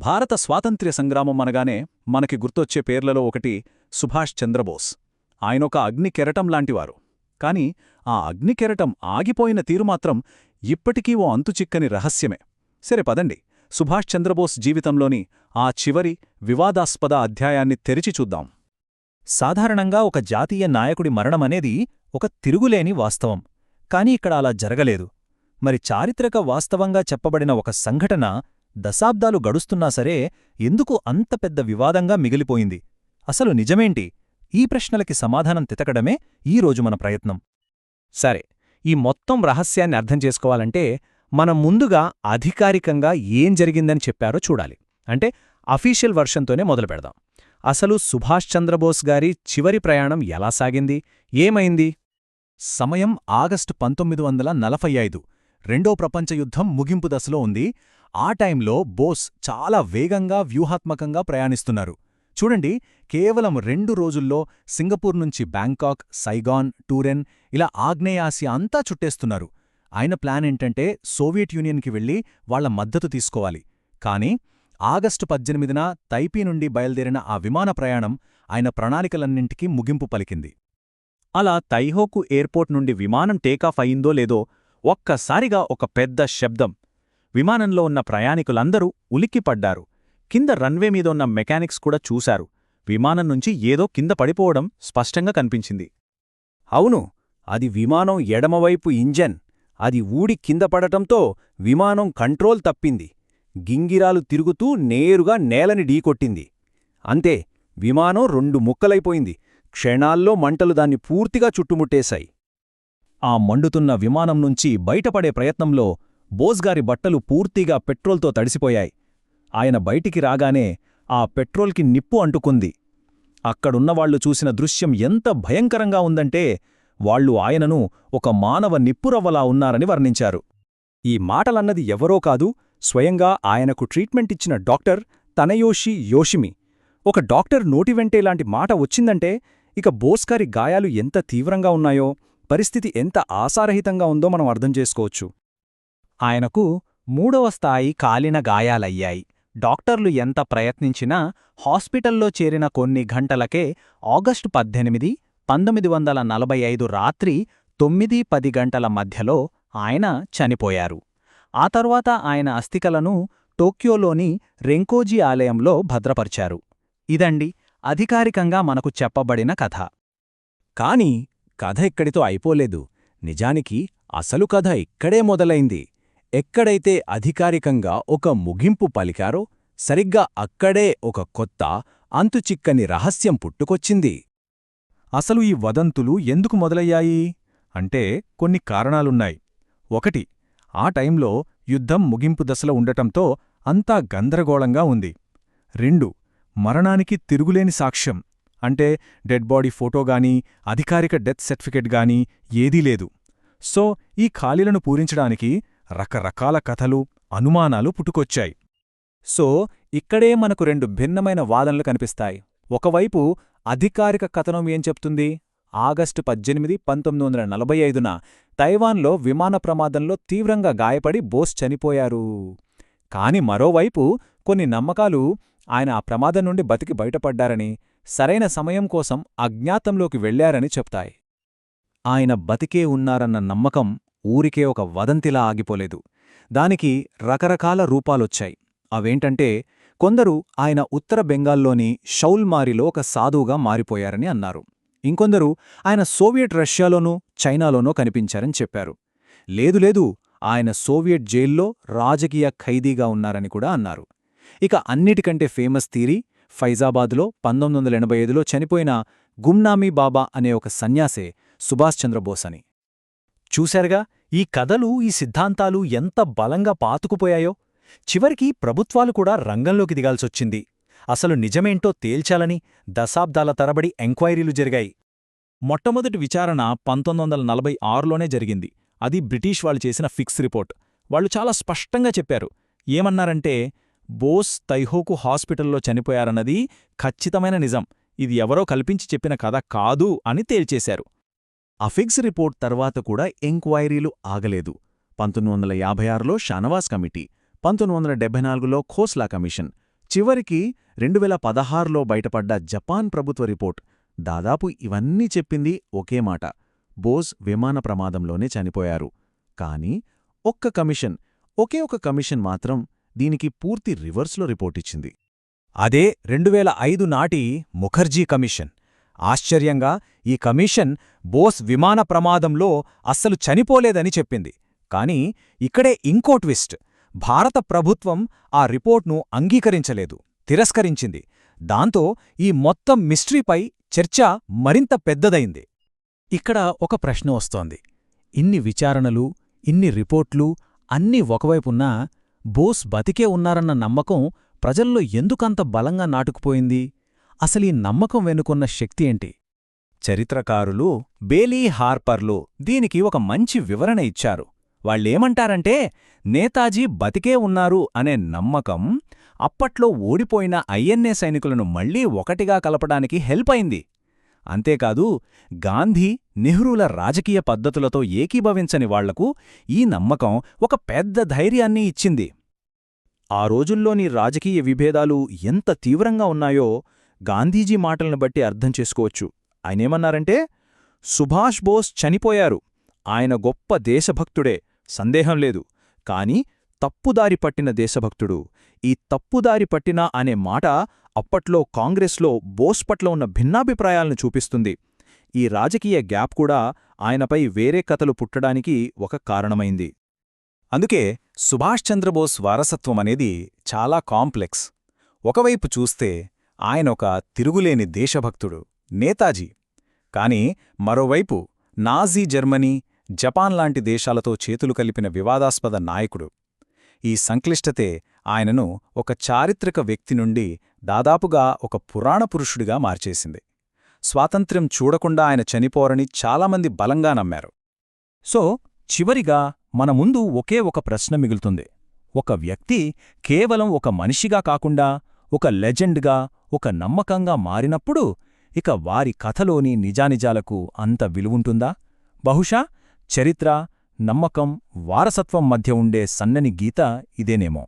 భారత స్వాతంత్ర్య సంగ్రామం అనగానే మనకి గుర్తొచ్చే పేర్లలో ఒకటి సుభాష్ చంద్రబోస్. ఆయనొక అగ్ని కెరటం లాంటివారు. కాని ఆ అగ్ని కెరటం ఆగిపోయిన తీరు మాత్రం ఇప్పటికీ ఓ అంతుచిక్కని రహస్యమే. సరే పదండి సుభాష్ చంద్రబోస్ జీవితంలోని ఆ చివరి వివాదాస్పద అధ్యాయాన్ని తెరిచి చూద్దాం. సాధారణంగా ఒక జాతీయ నాయకుడి మరణమనేది ఒక తిరుగులేని వాస్తవం. కాని ఇక్కడ అలా జరగలేదు. మరి చారిత్రక వాస్తవంగా చెప్పబడిన ఒక సంఘటన దశాబ్దాలు గడుస్తున్నా సరే ఎందుకు అంత పెద్ద వివాదంగా మిగిలిపోయింది? అసలు నిజమేంటి? ఈ ప్రశ్నలకి సమాధానం తితకడమే ఈరోజు మన ప్రయత్నం. సరే ఈ మొత్తం రహస్యాన్ని అర్థం చేసుకోవాలంటే మనం ముందుగా అధికారికంగా ఏం జరిగిందని చెప్పారో చూడాలి. అంటే అఫీషియల్ వర్షన్తోనే మొదలు పెడదాం. అసలు సుభాష్ చంద్రబోస్ గారి చివరి ప్రయాణం ఎలా సాగింది? ఏమైంది? సమయం ఆగస్టు పంతొమ్మిది వందల నలభై ఐదు. రెండో ప్రపంచ యుద్ధం ముగింపు దశలో ఉంది. ఆ టైంలో బోస్ చాలా వేగంగా వ్యూహాత్మకంగా ప్రయాణిస్తున్నారు. చూడండి కేవలం రెండు రోజుల్లో సింగపూర్ నుంచి బ్యాంకాక్ సైగాన్ టూరెన్ ఇలా ఆగ్నేయాసియా అంతా చుట్టేస్తున్నారు. ఆయన ప్లాన్ ఏంటంటే సోవియట్ యూనియన్కి వెళ్ళి వాళ్ళ మద్దతు తీసుకోవాలి. కానీ ఆగస్టు పద్దెనిమిదిన తైపీ నుండి బయల్దేరిన ఆ విమాన ప్రయాణం ఆయన ప్రణాళికలన్నింటికీ ముగింపు పలికింది. అలా తైహోకు ఎయిర్పోర్ట్ నుండి విమానం టేకాఫ్ అయిందో లేదో ఒక్కసారిగా ఒక పెద్ద శబ్దం విమానంలో ఉన్న ప్రయాణికులందరూ ఉలిక్కిపడ్డారు కింద రన్వే మీద ఉన్న మెకానిక్స్ కూడా చూశారు. విమానం నుంచి ఏదో కింద పడిపోవడం స్పష్టంగా కనిపించింది. అవును అది విమానం ఎడమవైపు ఇంజన్. అది ఊడి కింద పడటంతో విమానం కంట్రోల్ తప్పింది. గింగిరాలు తిరుగుతూ నేరుగా నేలని ఢీకొట్టింది. అంతే విమానం రెండు ముక్కలైపోయింది. క్షణాల్లో మంటలు దాన్ని పూర్తిగా చుట్టుముట్టేశాయి. ఆ మండుతున్న విమానం నుంచి బయటపడే ప్రయత్నంలో బోస్గారి బట్టలు పూర్తిగా పెట్రోల్తో తడిసిపోయాయి. ఆయన బయటికి రాగానే ఆ పెట్రోల్కి నిప్పు అంటుకుంది. అక్కడున్నవాళ్ళు చూసిన దృశ్యం ఎంత భయంకరంగా ఉందంటే వాళ్ళు ఆయనను ఒక మానవ నిప్పురవ్వలా ఉన్నారని వర్ణించారు. ఈ మాటలన్నది ఎవరో కాదు స్వయంగా ఆయనకు ట్రీట్మెంట్ ఇచ్చిన డాక్టర్ తనయోషి యోషిమి. ఒక డాక్టర్ నోటి వెంటే మాట వచ్చిందంటే ఇక బోస్కారి గాయాలు ఎంత తీవ్రంగా ఉన్నాయో పరిస్థితి ఎంత ఆశారహితంగా ఉందో మనం అర్థం చేసుకోవచ్చు. ఆయనకు మూడవ స్థాయి కాలిన గాయాలయ్యాయి. డాక్టర్లు ఎంత ప్రయత్నించినా హాస్పిటల్లో చేరిన కొన్ని గంటలకే ఆగస్టు పద్దెనిమిది పంతొమ్మిది వందల నలభై ఐదు రాత్రి తొమ్మిది పది గంటల మధ్యలో ఆయన చనిపోయారు. ఆ తర్వాత ఆయన అస్థికలను టోక్యోలోని రెంకోజీ ఆలయంలో భద్రపరిచారు. ఇదండి అధికారికంగా మనకు చెప్పబడిన కథ. కాని కథ ఇక్కడితో అయిపోలేదు. నిజానికి అసలు కథ ఇక్కడే మొదలైంది. ఎక్కడైతే అధికారికంగా ఒక ముగింపు పలికారో సరిగ్గా అక్కడే ఒక కొత్త అంతుచిక్కని రహస్యం పుట్టుకొచ్చింది. అసలు ఈ వదంతులు ఎందుకు మొదలయ్యాయి? అంటే కొన్ని కారణాలున్నాయి. ఒకటి ఆ టైంలో యుద్ధం ముగింపు దశలో ఉండటంతో అంతా గందరగోళంగా ఉంది. రెండు మరణానికి తిరుగులేని సాక్ష్యం. అంటే డెడ్ బాడీ ఫోటోగానీ అధికారిక డెత్ సర్టిఫికెట్ గానీ ఏదీ లేదు. సో ఈ ఖాళీలను పూరించడానికి రకరకాల కథలు అనుమానాలు పుట్టుకొచ్చాయి. సో ఇక్కడే మనకు రెండు భిన్నమైన వాదనలు కనిపిస్తాయి. ఒకవైపు అధికారిక కథనం ఏం చెప్తుంది? ఆగస్టు పద్దెనిమిది పంతొమ్మిది వందల నలభై ఐదున తైవాన్లో విమాన ప్రమాదంలో తీవ్రంగా గాయపడి బోస్ చనిపోయారు. కాని మరోవైపు కొన్ని నమ్మకాలు ఆయన ఆ ప్రమాదం నుండి బతికి బయటపడ్డారని సరైన సమయం కోసం అజ్ఞాతంలోకి వెళ్ళారని చెప్తాయి. ఆయన బతికే ఉన్నారన్న నమ్మకం ఊరికే ఒక వదంతిలా ఆగిపోలేదు. దానికి రకరకాల రూపాలొచ్చాయి. అవేంటంటే కొందరు ఆయన ఉత్తర బెంగాల్లోని షౌల్మారిలో ఒక సాధువుగా మారిపోయారని అన్నారు. ఇంకొందరు ఆయన సోవియట్ రష్యాలోనూ చైనాలోనో కనిపించారని చెప్పారు. లేదులేదు ఆయన సోవియట్ జైల్లో రాజకీయ ఖైదీగా ఉన్నారని కూడా అన్నారు. ఇక అన్నిటికంటే ఫేమస్ థీరీ ఫైజాబాద్లో పంతొమ్మిది వందల ఎనభై ఐదులో చనిపోయిన గుమ్నామీ బాబా అనే ఒక సన్యాసే సుభాష్ చంద్రబోస్ అని. చూశారుగా ఈ కథలు ఈ సిద్ధాంతాలు ఎంత బలంగా పాతుకుపోయాయో! చివరికి ప్రభుత్వాలు కూడా రంగంలోకి దిగాల్సొచ్చింది. అసలు నిజమేంటో తేల్చాలని దశాబ్దాల తరబడి ఎంక్వైరీలు జరిగాయి. మొట్టమొదటి విచారణ పంతొమ్మిది వందల నలభై ఆరులోనే జరిగింది. అది బ్రిటిష్ వాళ్ళు చేసిన ఫిక్స్ రిపోర్ట్. వాళ్ళు చాలా స్పష్టంగా చెప్పారు. ఏమన్నారంటే బోస్ తైహోకు హాస్పిటల్లో చనిపోయారన్నది ఖచ్చితమైన నిజం. ఇది ఎవరో కల్పించి చెప్పిన కథ కాదు అని తేల్చేశారు. అఫిక్స్ రిపోర్ట్ తర్వాత కూడా ఎంక్వైరీలు ఆగలేదు. పంతొమ్మిది వందల యాభై ఆరులో షానవాస్ కమిటీ పంతొమ్మిది వందల డెబ్బై నాలుగులో ఖోస్లా కమిషన్ చివరికి రెండువేల పదహారులో బయటపడ్డ జపాన్ ప్రభుత్వ రిపోర్ట్. దాదాపు ఇవన్నీ చెప్పింది ఒకే మాట బోస్ విమాన ప్రమాదంలోనే చనిపోయారు. కానీ ఒక్క కమిషన్ ఒకే ఒక కమిషన్ మాత్రం దీనికి పూర్తి రివర్స్లో రిపోర్టిచ్చింది అదే రెండువేల ఐదు నాటి ముఖర్జీ కమిషన్. ఆశ్చర్యంగా ఈ కమిషన్ బోస్ విమాన ప్రమాదంలో అస్సలు చనిపోలేదని చెప్పింది. కాని ఇక్కడే ఇంకో ట్విస్ట్. భారత ప్రభుత్వం ఆ రిపోర్ట్ను అంగీకరించలేదు తిరస్కరించింది. దాంతో ఈ మొత్తం మిస్టరీపై చర్చ మరింత పెద్దదైంది. ఇక్కడ ఒక ప్రశ్న వస్తోంది. ఇన్ని విచారణలు ఇన్ని రిపోర్ట్లు అన్నీ ఒకవైపున్నా బోస్ బతికే ఉన్నారన్న నమ్మకం ప్రజల్లో ఎందుకంత బలంగా నాటుకుపోయింది? అసలీ నమ్మకం వెనుకున్న శక్తి ఏంటి? చరిత్రకారులు బేలీ హార్పర్లు దీనికి ఒక మంచి వివరణ ఇచ్చారు. వాళ్ళేమంటారంటే నేతాజీ బతికే ఉన్నారు అనే నమ్మకం అప్పట్లో ఓడిపోయిన ఐఎన్ఏ సైనికులను మళ్ళీ ఒకటిగా కలపడానికి హెల్ప్ అయింది. అంతేకాదు గాంధీ నెహ్రూల రాజకీయ పద్ధతులతో ఏకీభవించని వాళ్ళకు ఈ నమ్మకం ఒక పెద్ద ధైర్యాన్ని ఇచ్చింది. ఆ రోజుల్లోని రాజకీయ విభేదాలు ఎంత తీవ్రంగా ఉన్నాయో గాంధీజీ మాటలను బట్టి అర్థం చేసుకోవచ్చు. ఆయనేమన్నారంటే సుభాష్ బోస్ చనిపోయారు. ఆయన గొప్ప దేశభక్తుడే. సందేహం లేదు. కాని తప్పుదారి పట్టిన దేశభక్తుడు. ఈ తప్పుదారి పట్టిన అనే మాట అప్పట్లో కాంగ్రెస్లో బోస్ పట్ల ఉన్న భిన్నాభిప్రాయాలను చూపిస్తుంది. ఈ రాజకీయ గ్యాప్ కూడా ఆయనపై వేరే కథలు పుట్టడానికి ఒక కారణమైంది. అందుకే సుభాష్ చంద్రబోస్ వారసత్వమనేది చాలా కాంప్లెక్స్. ఒకవైపు చూస్తే ఆయన ఒక తిరుగులేని దేశభక్తుడు నేతాజీ. కాని మరోవైపు నాజీ జర్మనీ జపాన్ లాంటి దేశాలతో చేతులు కలిపిన వివాదాస్పద నాయకుడు. ఈ సంక్లిష్టతే ఆయనను ఒక చారిత్రక వ్యక్తి నుండి దాదాపుగా ఒక పురాణ పురుషుడిగా మార్చేసింది. స్వాతంత్ర్యం చూడకుండా ఆయన చనిపోరని చాలామంది బలంగా నమ్మారు. సో చివరిగా మన ముందు ఒకే ఒక ప్రశ్న మిగులుతుంది. ఒక వ్యక్తి కేవలం ఒక మనిషిగా కాకుండా ఒక లెజెండ్గా ఒక నమ్మకంగా మారినప్పుడు ఇక వారి కథలోని నిజానిజాలకు అంత విలువుంటుందా? బహుశా చరిత్ర నమ్మకం వారసత్వం మధ్య ఉండే సన్నని గీత ఇదేనేమో.